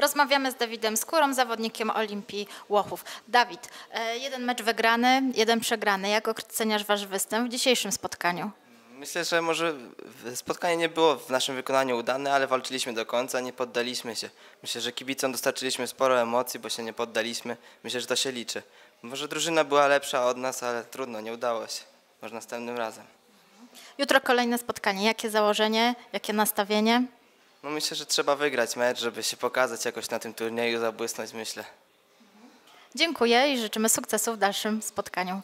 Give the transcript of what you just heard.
Rozmawiamy z Dawidem Skórą, zawodnikiem Olimpii Łochów. Dawid, e, jeden mecz wygrany, jeden przegrany. Jak oceniasz wasz występ w dzisiejszym spotkaniu? Myślę, że może spotkanie nie było w naszym wykonaniu udane, ale walczyliśmy do końca, nie poddaliśmy się. Myślę, że kibicom dostarczyliśmy sporo emocji, bo się nie poddaliśmy. Myślę, że to się liczy. Może drużyna była lepsza od nas, ale trudno, nie udało się. Może następnym razem. Jutro kolejne spotkanie. Jakie założenie, jakie nastawienie? No myślę, że trzeba wygrać mecz, żeby się pokazać jakoś na tym turnieju, zabłysnąć, myślę. Dziękuję i życzymy sukcesu w dalszym spotkaniu.